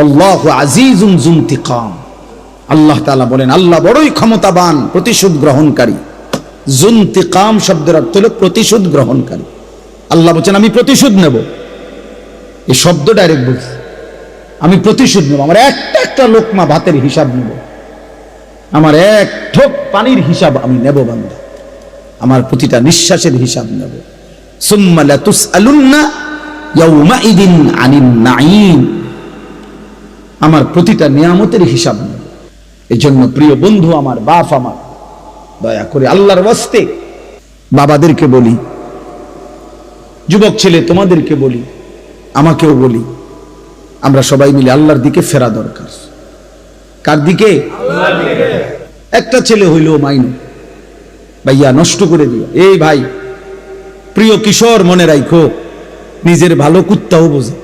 আল্লাহু আল্লাহ তাআলা বলেন, আল্লাহ বড়ই ক্ষমতাবান, প্রতিশোধ গ্রহণকারী। জুনতিকাম শব্দের অর্থ হল প্রতিশোধ গ্রহণকারী। আল্লাহ বলছেন, আমি প্রতিশোধ নেব। এই শব্দ ডাইরেক্ট বলছি। আমি প্রতিশোধ নেব। আমার একটা একটা লোকমা ভাতের হিসাব নেব। আমার এক ঠোক পানির হিসাব আমি নেব বান্দা। আমার প্রতিটা নিঃশ্বাসের হিসাব নেব। সুম্মা লাতুসআলুন্না ইয়াউমাইদিন আনিন নাঈম। আমার প্রতিটা নিয়ামতের হিসাব নেব এই জন্য প্রিয় বন্ধু আমার বাপ আমার দয়া করে আল্লাহর ওয়াস্তে বাবাদেরকে বলি যুবক ছেলে তোমাদেরকে বলি আমাকেও বলি আমরা সবাই মিলে আল্লাহর দিকে ফেরা দরকার। কার দিকে? একটা ছেলে হইল মাইনো। ভাইয়া নষ্ট করে দিও। এই ভাই প্রিয় কিশোর মনে রাখো নিজের ভালো কুত্তাও বোঝে।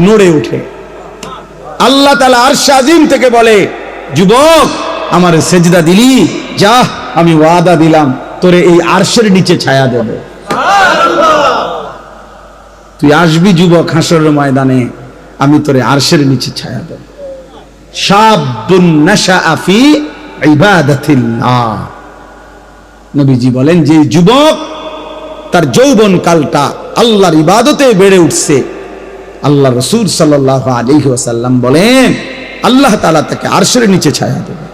নড়ে ওঠে। আল্লাহ তালা আর্শ আজিম থেকে বলে, যুবক, আমার সেজদা দিলি? যা, আমি ওয়াদা দিলাম। তোরে এই আর্শের নিচে ছায়া দেব। তুই আসবি যুবক হাসরের ময়দানে, আমি তোরে আরশের নিচে ছায়া দেব। বলেন, যে যুবক, তার যৌবন কালটা আল্লাহর ইবাদতে বেড়ে উঠছে আল্লাহ রসুল সাল্লাহ আলাইহি ওয়াসাল্লাম বলেন, আল্লাহ তাআলা তাকে আরশের নিচে ছায়া দেবে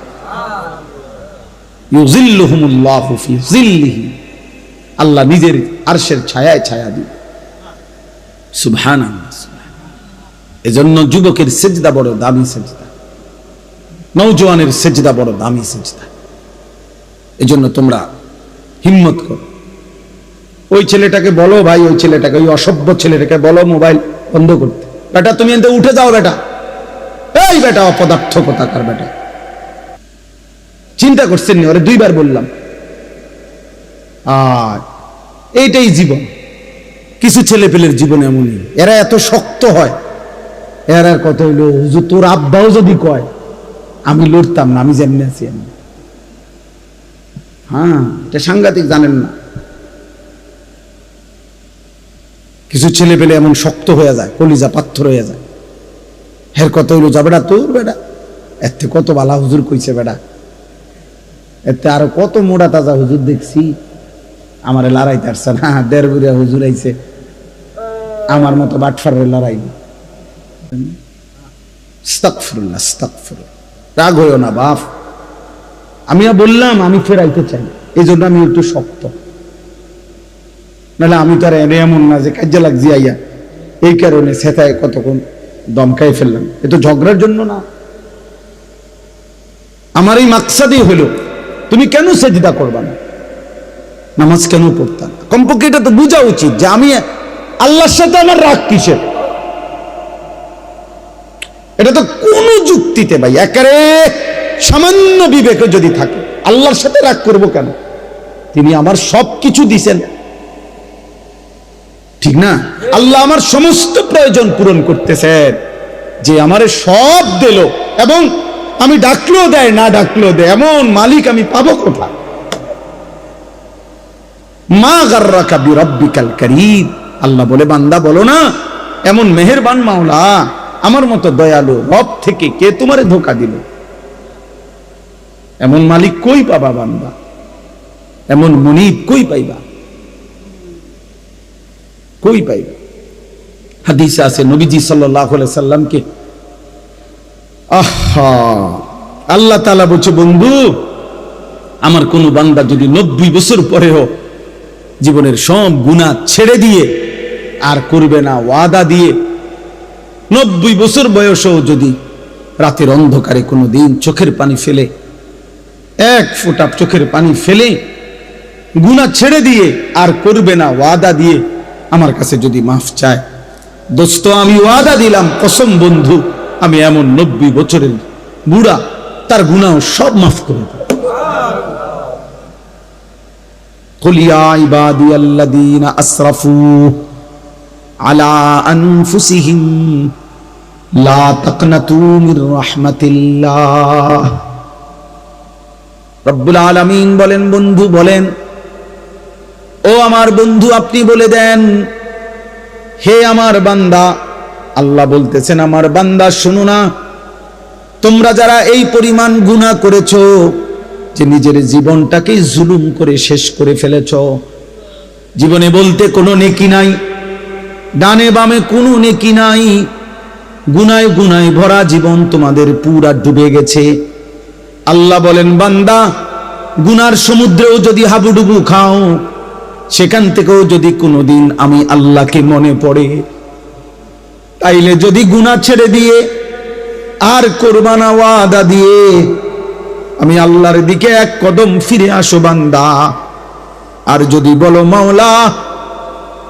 আল্লাহ নিজের আরশের ছায়ায় ছায়া দিবে সুবহান এজন্য যুবকের সেজদা বড় দামি সেজদা। নৌজওয়ানের সেজদা বড় দামি সেজদা। এজন্য তোমরা হিম্মত করো। ওই ছেলেটাকে বলো ভাই, ওই ছেলেটাকে, ওই অসভ্য ছেলেটাকে বলো মোবাইল। বন্ধ করতে। বেটা, তুমি এতে উঠে যাও বেটা। এই বেটা অপদার্থ কোথাকার বেটা। চিন্তা করছেন নি, ওরে দুইবার বললাম। আর এইটাই জীবন। কিছু ছেলে পেলের জীবন এমনই। এরা এত শক্ত হয়। এরা কত হইল, হুজুর, তোর আব্বাও যদি কয়, আমি লড়তাম না, আমি যেমনি আছি আমি হ্যাঁ এটা সাংঘাতিক জানেন না। কিছু ছেলে পেলে এমন শক্ত হয়ে যায়, কলিজা পাথর হয়ে যায়। হের কত হইল যা বেটা তোর এর থেকে কত বালা হুজুর কইছে বেটা। এতে আরও কত মোড়া তাজা হুজুর দেখছি। আমার লড়াইতে আসছে না, দেড় বুড়িয়া হুজুর আইছে। আমার মতো বাটফারের লড়াই। রাগ হইও না, বাপ। আমি বললাম, আমি ফেরাইতে চাই। এই জন্য আমি একটু শক্ত। নাহলে আমি তো আর এমন না যে কাজে লাগছি আইয়া। এই কারণে সেথায় কতক্ষণ দমকাই ফেললাম। এ তো ঝগড়ার জন্য না। আমার এই মাকসাদই হলো, তুমি কেন সেজদা করবা না? নামাজ কেন পড়তাম কমপক্ষে এটা তো বোঝা উচিত যে আমি আল্লাহর সাথে আমার রাগ কিসের? এটা তো কোন যুক্তিতে ভাই একারে সামান্য বিবেকে যদি থাকে, আল্লাহর সাথে রাগ করব কেন? তিনি আমার সব কিছু দিছেন। ঠিক না? আল্লাহ আমার সমস্ত প্রয়োজন পূরণ করতেছেন যে আমারে সব দিল এবং আমি ডাকলেও দেয়, না ডাকলেও দেয়, এমন মালিক আমি পাবো কোথায়? মা গার্রাকা বিরাব্বিকাল কারীম। আল্লাহ বলে, বান্দা বলো না, এমন মেহেরবান মাওলা, আমার মতো দয়ালু রব থেকে কে তোমারে ধোকা দিল? এমন মালিক কই পাবা বান্দা? এমন মনিব কই পাইবা? কই পাইবে? হাদিসে আছে, নবীজি সাল্লামকে, আহা, আল্লাহ তাআলা বলছে, বন্ধু, আমার কোন বান্দা যদি নব্বই বছর পরেও জীবনের সব গুণা ছেড়ে দিয়ে আর করবে না, ওয়াদা দিয়ে নব্বই বছর বয়সেও যদি রাতের অন্ধকারে কোনো দিন চোখের পানি ফেলে, এক ফোঁটা চোখের পানি ফেলে গুণা ছেড়ে দিয়ে আর করবে না, ওয়াদা দিয়ে আমার কাছে যদি মাফ চায়। দোস্ত, আমি ওয়াদা দিলাম, কসম বন্ধু, আমি এমন নব্বই বছরের বুড়া, তার গুণাও সব মাফ করে বলেন, বন্ধু, বলেন ও আমার বন্ধু, আপনি বলে দেন, হে আমার বান্দা, আল্লাহ বলতেছেন, আমার বান্দা, শুনো না, তোমরা যারা এই পরিমাণ গুনাহ করেছ, যে নিজের জীবনটাকে জুলুম করে শেষ করে ফেলেছ, জীবনে বলতে কোনো নেকি নাই, ডানে বামে কোনো নেকি নাই, গুনায় গুনায় ভরা জীবন তোমাদের পুরা ডুবে গেছে। আল্লাহ বলেন, বান্দা, গুনার সমুদ্রেও যদি হাবুডুবু খাও সেখান থেকেও যদি কোনোদিন আমি আল্লাহকে মনে পড়ে, তাইলে যদি গুনাহ ছেড়ে দিয়ে আর কোরবানা ওয়াদা দিয়ে আমি আল্লাহর দিকে এক কদম ফিরে আসো বান্দা। আর যদি বলো, মাওলা,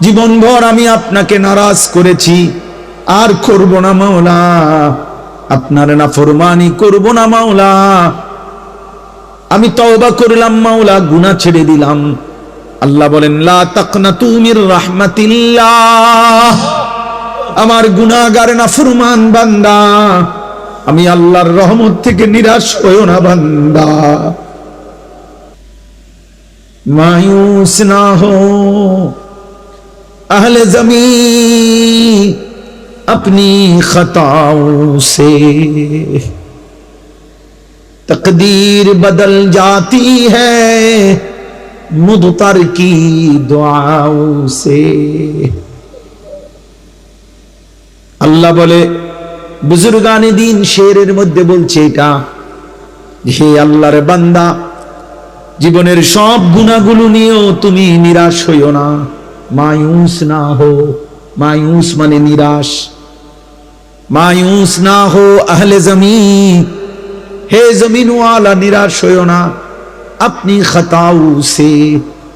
জীবনভর আমি আপনাকে নারাজ করেছি, আর করব না মাওলা, আপনার না ফরমানি করব না মাওলা। আমি তওবা করলাম মাওলা, গুনাহ ছেড়ে দিলাম। আল্লাহ বলেন লা তাকনাতু মির রাহমাতিল্লাহ আমার গুনাহগার না ফরমান বান্দা আমি আল্লাহর রহমত থেকে নিরাশ হইও না বান্দা মায়ুস না হো আহলে জমি अपनी खताओं से तकदीर बदल जाती है मुदतर की दुआओं से আল্লাহ বলে বুজুর্গানে দিন শেরের মধ্যে বলছে এটা হে আল্লাহর বান্দা জীবনের সব গুণাগুলো নিয়েও তুমি নিরাশ হইও না মায়ুস না হো মায়ুস মানে নিরাশ মায়ুস না হো আহলে জমিন হে জমিনওয়ালা নিরাশ হইও না আপনি খাতাউ সে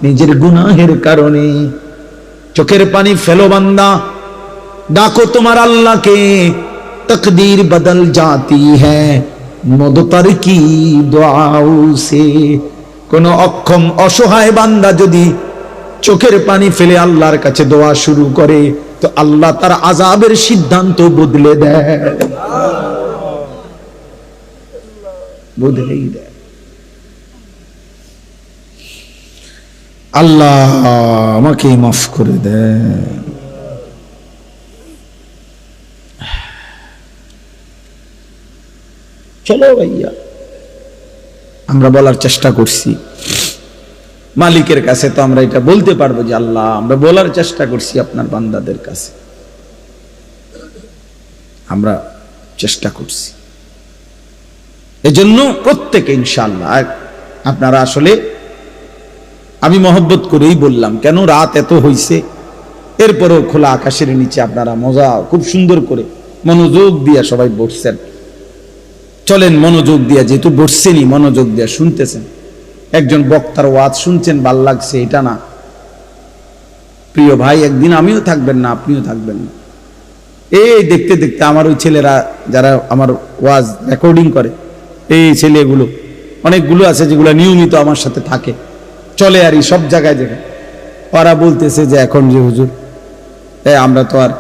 নিজের গুনাহের কারণে। চোখের পানি ফেলো বান্দা, ডাকো তোমার আল্লাহকে, তকদির বদল জাতি হ্যাঁ মদতার কি দোয়াও সে। কোনো অক্ষম অসহায় বান্দা যদি চোখের পানি ফেলে আল্লাহর কাছে দোয়া শুরু করে, তো আল্লাহ তার আজাবের সিদ্ধান্ত বদলে দেয়। বদলেই দেয়। আল্লাহ আমাকে মাফ করে দেয় চলো ভাইয়া। আমরা বলার চেষ্টা করছি। মালিকের কাছে তো আমরা এটা বলতে পারব যে আল্লাহ আমরা বলার চেষ্টা করছি আপনার বান্দাদের কাছে। আমরা চেষ্টা করছি। এজন্য প্রত্যেকে ইনশাল্লাহ আপনারা আসলে আমি মহব্বত করেই বললাম, কেন রাত এত হইছে? এরপরেও খোলা আকাশের নিচে আপনারা মজা, খুব সুন্দর করে মনোযোগ দিয়ে সবাই বসছেন। চলেন মনোযোগ দিয়া, যেহেতু বসছেনই, মনোযোগ দিয়া শুনতেছেন। একজন বক্তার ওয়াজ শুনছেন, ভালো লাগছে, এটা না। প্রিয় ভাই, একদিন আমিও থাকবেন না, আপনিও থাকবেন না। এই দেখতে দেখতে আমার ওই ছেলেরা, যারা আমার ওয়াজ রেকর্ডিং করে, এই ছেলেগুলো, অনেকগুলো আছে যেগুলো নিয়মিত আমার সাথে থাকে। চলে আর সব জায়গায় জায়গায় ওরা বলতেছে যে এখন যে হুজুর আমরা তো আর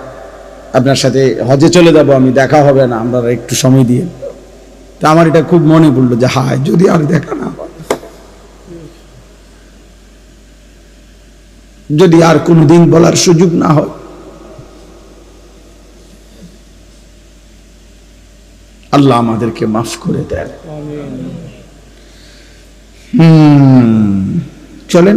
আপনার সাথে হজে চলে যাব আমি দেখা হবে না আমরা একটু সময় দিয়ে তা আমার এটা খুব মনে পড়ল যে হায় যদি আর দেখা না হয়। যদি আর কোনোদিন বলার সুযোগ না হয়। আল্লাহ আমাদেরকে মাফ করে দেন। হুম। চলেন